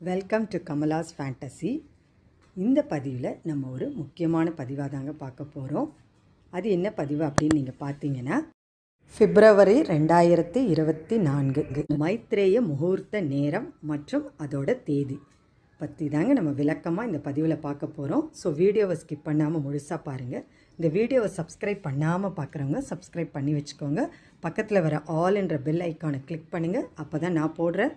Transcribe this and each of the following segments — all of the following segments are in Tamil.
வெல்கம் டு கமலாஸ் ஃபேண்டசி இந்த பதிவில் நம்ம ஒரு முக்கியமான பதிவாக தாங்க பார்க்க போகிறோம் அது என்ன பதிவு அப்படின்னு நீங்கள் பார்த்தீங்கன்னா பிப்ரவரி ரெண்டாயிரத்தி இருபத்தி நான்கு மைத்ரேய முகூர்த்த நேரம் மற்றும் அதோட தேதி. பற்றி தாங்க நம்ம விளக்கமாக இந்த பதிவில் பார்க்க போகிறோம் ஸோ வீடியோவை ஸ்கிப் பண்ணாமல் முழுசாக பாருங்கள் இந்த வீடியோவை சப்ஸ்கிரைப் பண்ணாமல் பார்க்குறவங்க சப்ஸ்கிரைப் பண்ணி வச்சுக்கோங்க. பக்கத்தில் வர ஆல் என்ற பெல் ஐக்கானை கிளிக் பண்ணுங்கள் அப்போ தான் நான் போடுற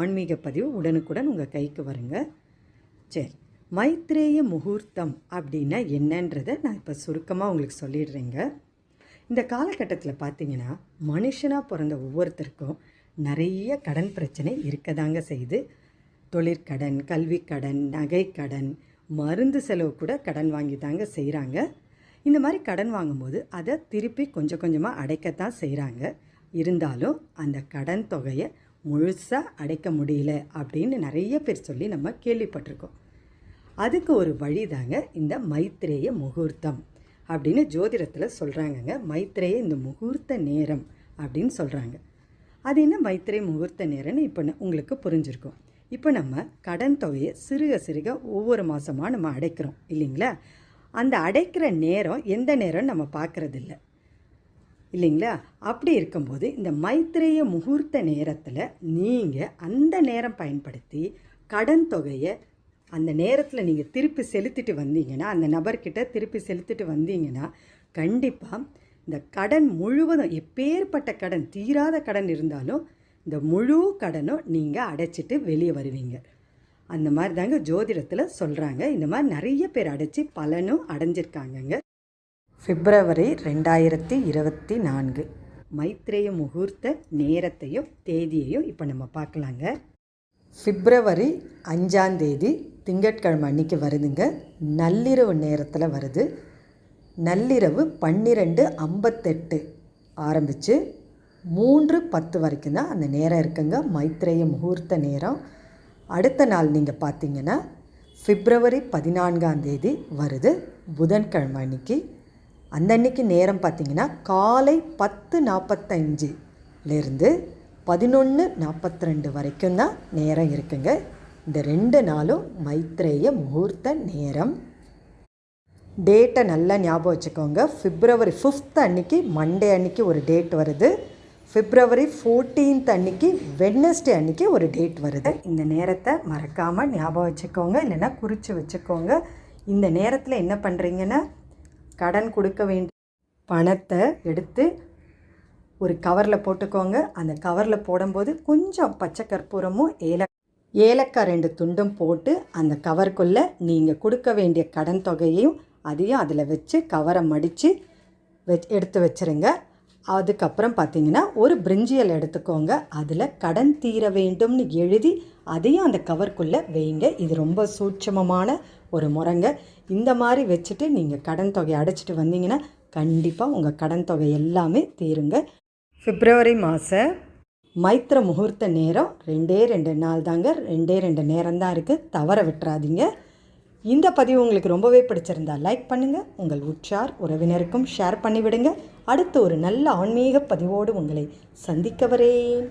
ஆன்மீக பதிவு உடனுக்குடன் உங்கள் கைக்கு வருங்க. சரி மைத்ரேய முகூர்த்தம் அப்படின்னா என்னன்றதை நான் இப்போ சுருக்கமாக உங்களுக்கு சொல்லிடுறேங்க. இந்த காலகட்டத்தில் பார்த்தீங்கன்னா மனுஷனாக பிறந்த ஒவ்வொருத்தருக்கும் நிறைய கடன் பிரச்சனை இருக்கதாங்க செய்யுது தொழிற்கடன் கல்விக்கடன் நகைக்கடன் மருந்து செலவு கூட கடன் வாங்கி தாங்க செய்கிறாங்க இந்த மாதிரி கடன் வாங்கும்போது அதை திருப்பி கொஞ்சம் கொஞ்சமாக அடைக்கத்தான் செய்கிறாங்க இருந்தாலும் அந்த கடன் தொகையை முழுசாக அடைக்க முடியல அப்படின்னு நிறைய பேர் சொல்லி நம்ம கேள்விப்பட்டிருக்கோம். அதுக்கு ஒரு வழி தாங்க இந்த மைத்ரேய முகூர்த்தம் அப்படின்னு ஜோதிடத்தில் சொல்கிறாங்கங்க மைத்ரேய இந்த முகூர்த்த நேரம் அப்படின்னு சொல்கிறாங்க அது என்ன மைத்திரை முகூர்த்த நேரம்னு இப்போ உங்களுக்கு புரிஞ்சிருக்கும். இப்போ நம்ம கடன் தொகையை சிறுக சிறுக ஒவ்வொரு மாதமாக நம்ம அடைக்கிறோம் இல்லைங்களா? அந்த அடைக்கிற நேரம் எந்த நேரம் நம்ம பார்க்குறதில்ல இல்லைங்களா? அப்படி இருக்கும்போது இந்த மைத்திரேய முகூர்த்த நேரத்தில் நீங்கள் அந்த நேரம் பயன்படுத்தி கடன் தொகையை அந்த நேரத்தில் நீங்கள் திருப்பி செலுத்திட்டு வந்தீங்கன்னா அந்த நபர்கிட்ட திருப்பி செலுத்திட்டு வந்தீங்கன்னா கண்டிப்பாக இந்த கடன் முழுவதும் எப்பேற்பட்ட கடன் தீராத கடன் இருந்தாலும் இந்த முழு கடனும் நீங்கள் அடைச்சிட்டு வெளியே வருவீங்க. அந்த மாதிரி தாங்க ஜோதிடத்தில் சொல்கிறாங்க இந்த மாதிரி நிறைய பேர் அடைச்சி பலனும் அடைஞ்சிருக்காங்கங்க. பிப்ரவரி ரெண்டாயிரத்தி இருபத்தி நான்கு. மைத்ரேய முகூர்த்த நேரத்தையும் தேதியையும் இப்போ நம்ம பார்க்கலாங்க. பிப்ரவரி அஞ்சாம் தேதி திங்கட்கிழமை அன்னைக்கு வருதுங்க. நள்ளிரவு நேரத்தில் வருது. நள்ளிரவு பன்னிரெண்டு ஐம்பத்தெட்டு ஆரம்பித்து மூன்று பத்து வரைக்கும் தான் அந்த நேரம் இருக்குங்க. மைத்ரேய முகூர்த்த நேரம். அடுத்த நாள் நீங்கள் பார்த்தீங்கன்னா பிப்ரவரி பதினான்காம் தேதி வருது புதன்கிழமை அன்னைக்கு. அந்த அன்னைக்கு நேரம் பார்த்தீங்கன்னா காலை பத்து நாற்பத்தஞ்சுலேருந்து பதினொன்று நாற்பத்தி ரெண்டு வரைக்கும் தான் நேரம் இருக்குங்க. இந்த ரெண்டு நாளும் மைத்ரேய முகூர்த்த நேரம். டேட்டை நல்லா ஞாபகம் வச்சுக்கோங்க. பிப்ரவரி ஃபிஃப்த் அன்னைக்கு மண்டே அன்னைக்கு ஒரு டேட் வருது. பிப்ரவரி ஃபோர்டீன்த் அன்னைக்கு வெட்னஸ்டே அன்னைக்கு ஒரு டேட் வருது. இந்த நேரத்தை மறக்காமல் ஞாபகம் வச்சுக்கோங்க இல்லைன்னா குறித்து வச்சுக்கோங்க. இந்த நேரத்தில் என்ன பண்ணுறீங்கன்னா கடன் கொடுக்க வேண்டிய பணத்தை எடுத்து ஒரு கவரில் போட்டுக்கோங்க. அந்த கவரில் போடும்போது கொஞ்சம் பச்சை கற்பூரமும் ஏல ஏலக்காய் ரெண்டு துண்டும் போட்டு அந்த கவருக்குள்ளே நீங்கள் கொடுக்க வேண்டிய கடன் தொகையையும் அதையும் அதில் வச்சு கவரை மடித்து வச் எடுத்து வச்சுருங்க. அதுக்கப்புறம் பார்த்தீங்கன்னா ஒரு பிரிஞ்சியல் எடுத்துக்கோங்க. அதில் கடன் தீர வேண்டும்னு எழுதி அதையும் அந்த கவர்க்குள்ளே வைங்க. இது ரொம்ப சூட்சமமான ஒரு முறைங்க இந்த மாதிரி வச்சுட்டு நீங்கள் கடன் தொகையை அடைச்சிட்டு வந்தீங்கன்னா கண்டிப்பாக உங்கள் கடன் தொகை எல்லாமே தீருங்க. பிப்ரவரி மாத மைத்திர முகூர்த்த நேரம். ரெண்டே ரெண்டு நாள் தாங்க ரெண்டே ரெண்டு நேரம் தான் இருக்குது தவற விட்டுறாதீங்க. இந்த பதிவு உங்களுக்கு ரொம்பவே பிடிச்சிருந்தா லைக் பண்ணுங்கள் உங்கள் உற்றார் உறவினருக்கும் ஷேர் பண்ணிவிடுங்க. அடுத்து ஒரு நல்ல ஆன்மீக பதிவோடு உங்களை சந்திக்க வரேன்.